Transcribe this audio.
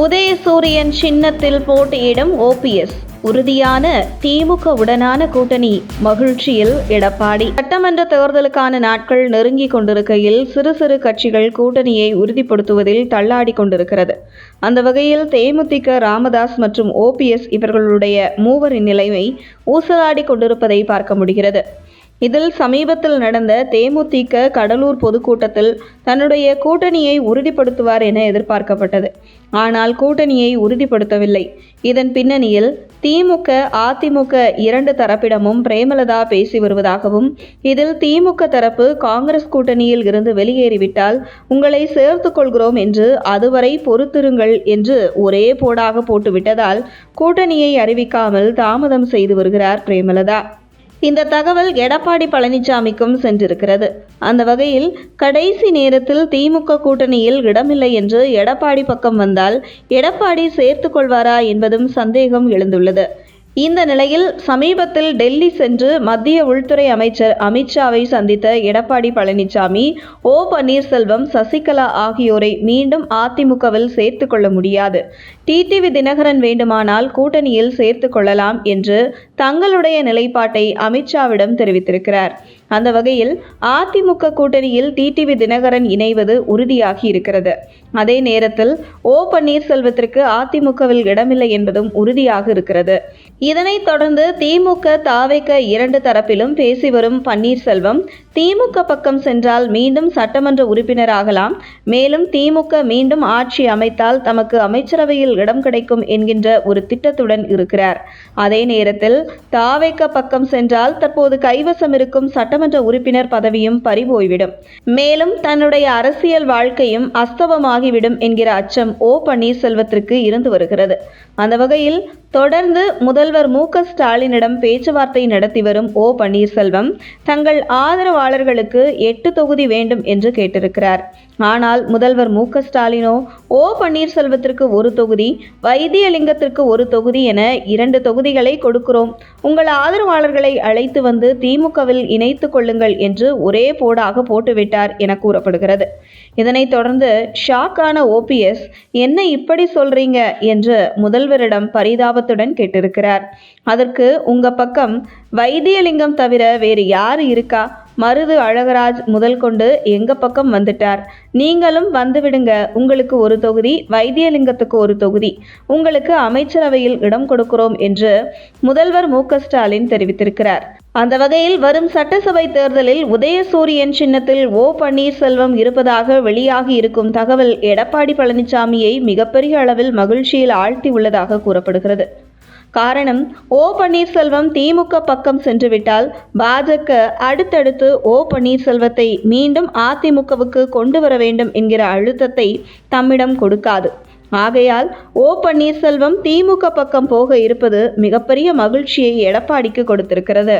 உதயசூரியன் சின்னத்தில் போட்டியிடும் ஓபிஎஸ் உறுதியான திமுக உடனான கூட்டணி மகிழ்ச்சியில் எடப்பாடி. சட்டமன்ற தேர்தலுக்கான நாட்கள் நெருங்கிக் கொண்டிருக்கையில் சிறு சிறு கட்சிகள் கூட்டணியை உறுதிப்படுத்துவதில் தள்ளாடி கொண்டிருக்கிறது. அந்த வகையில் தேமுதிக ராமதாஸ் மற்றும் ஓபிஎஸ் இவர்களுடைய மூவரின் நிலைமை ஊசலாடி கொண்டிருப்பதை பார்க்க முடிகிறது. இதில் சமீபத்தில் நடந்த தேமுதிக கடலூர் பொதுக்கூட்டத்தில் தன்னுடைய கூட்டணியை உறுதிப்படுத்துவார் என எதிர்பார்க்கப்பட்டது. ஆனால் கூட்டணியை உறுதிப்படுத்தவில்லை. இதன் பின்னணியில் திமுக அதிமுக இரண்டு தரப்பிடமும் பிரேமலதா பேசி வருவதாகவும் இதில் திமுக தரப்பு காங்கிரஸ் கூட்டணியில் இருந்து வெளியேறிவிட்டால் உங்களை சேர்த்து கொள்கிறோம் என்று அதுவரை பொறுத்திருங்கள் என்று ஒரே போடாக போட்டுவிட்டதால் கூட்டணியை அறிவிக்காமல் தாமதம் செய்து வருகிறார் பிரேமலதா. இந்த தகவல் எடப்பாடி பழனிசாமிக்கும் சென்றிருக்கிறது. அந்த வகையில் கடைசி நேரத்தில் திமுக கூட்டணியில் இடமில்லை என்று எடப்பாடி பக்கம் வந்தால் எடப்பாடி சேர்த்து கொள்வாரா என்பதும் சந்தேகம் எழுந்துள்ளது. இந்த நிலையில் சமீபத்தில் டெல்லி சென்று மத்திய உள்துறை அமைச்சர் அமித்ஷாவை சந்தித்த எடப்பாடி பழனிசாமி ஓ பன்னீர்செல்வம் சசிகலா ஆகியோரை மீண்டும் அதிமுகவில் சேர்த்து கொள்ள முடியாது. டிடிவி தினகரன் வேண்டுமானால் கூட்டணியில் சேர்த்து கொள்ளலாம் என்று தங்களுடைய நிலைப்பாட்டை அமித்ஷாவிடம் தெரிவித்திருக்கிறார். அந்த வகையில் அதிமுக கூட்டணியில் டிடிவி தினகரன் இணைவது உறுதியாகி இருக்கிறது அதே நேரத்தில் ஓ பன்னீர்செல்வத்திற்கு அதிமுகவில் இடமில்லை என்பதும் உறுதியாக இருக்கிறது. இதனைத் தொடர்ந்து திமுக தாவைக்க இரண்டு தரப்பிலும் பேசி வரும் பன்னீர்செல்வம் திமுக பக்கம் சென்றால் மீண்டும் சட்டமன்ற உறுப்பினராகலாம். மேலும் திமுக மீண்டும் ஆட்சி அமைத்தால் தமக்கு அமைச்சரவையில் இடம் கிடைக்கும் என்கின்ற ஒரு திட்டத்துடன் இருக்கிறார். அதே நேரத்தில் தாவேக்க பக்கம் சென்றால் தற்போது கைவசம் இருக்கும் சட்டமன்ற உறுப்பினர் பதவியும் பறிபோய்விடும். மேலும் தன்னுடைய அரசியல் வாழ்க்கையும் அஸ்தவமாகிவிடும் என்கிற அச்சம் ஓ பன்னீர்செல்வத்திற்கு இருந்து வருகிறது. அந்த வகையில் தொடர்ந்து முதல்வர் மு ஸ்டாலினிடம் பேச்சுவார்த்தை நடத்தி வரும் ஓ பன்னீர்செல்வம் தங்கள் ஆதரவாளர்களுக்கு எட்டு தொகுதி வேண்டும் என்று கேட்டிருக்கிறார். ஆனால் முதல்வர் மு ஸ்டாலினோ ஓ பன்னீர்செல்வத்திற்கு ஒரு தொகுதி வைத்தியலிங்கத்திற்கு ஒரு தொகுதி என இரண்டு தொகுதிகளை கொடுக்கிறோம். உங்கள் ஆதரவாளர்களை அழைத்து வந்து திமுகவில் இணைத்து கொள்ளுங்கள் என்று ஒரே போடாக போட்டுவிட்டார் என கூறப்படுகிறது. இதனைத் தொடர்ந்து ஷாக்கான ஓபிஎஸ் என்ன இப்படி சொல்றீங்க? என்று முதல்வரிடம் பரிதாபத்துடன் கேட்டிருக்கிறார். அதற்கு உங்க பக்கம் வைத்தியலிங்கம் தவிர வேறு யார் இருக்கா? மருது அழகராஜ் முதல் கொண்டு எங்க பக்கம் வந்துட்டார். நீங்களும் வந்துவிடுங்க உங்களுக்கு ஒரு தொகுதி வைத்தியலிங்கத்துக்கு ஒரு தொகுதி. உங்களுக்கு அமைச்சரவையில் இடம் கொடுக்கிறோம் என்று முதல்வர் மு ஸ்டாலின் தெரிவித்திருக்கிறார். அந்த வகையில் வரும் சட்டசபை தேர்தலில் உதயசூரியன் சின்னத்தில் ஓ பன்னீர்செல்வம் இருப்பதாக வெளியாகி இருக்கும் தகவல் எடப்பாடி பழனிசாமியை மிகப்பெரிய அளவில் மகிழ்ச்சியில் ஆழ்த்தி உள்ளதாக கூறப்படுகிறது. காரணம் ஓ பன்னீர்செல்வம் திமுக பக்கம் சென்றுவிட்டால் பாஜக அடுத்தடுத்து ஓ பன்னீர்செல்வத்தை மீண்டும் அதிமுகவுக்கு கொண்டு வர வேண்டும் என்கிற அழுத்தத்தை தம்மிடம் கொடுக்காது. ஆகையால் ஓ பன்னீர்செல்வம் திமுக பக்கம் போக இருப்பது மிகப்பெரிய மகிழ்ச்சியை எடப்பாடிக்கு கொடுத்திருக்கிறது.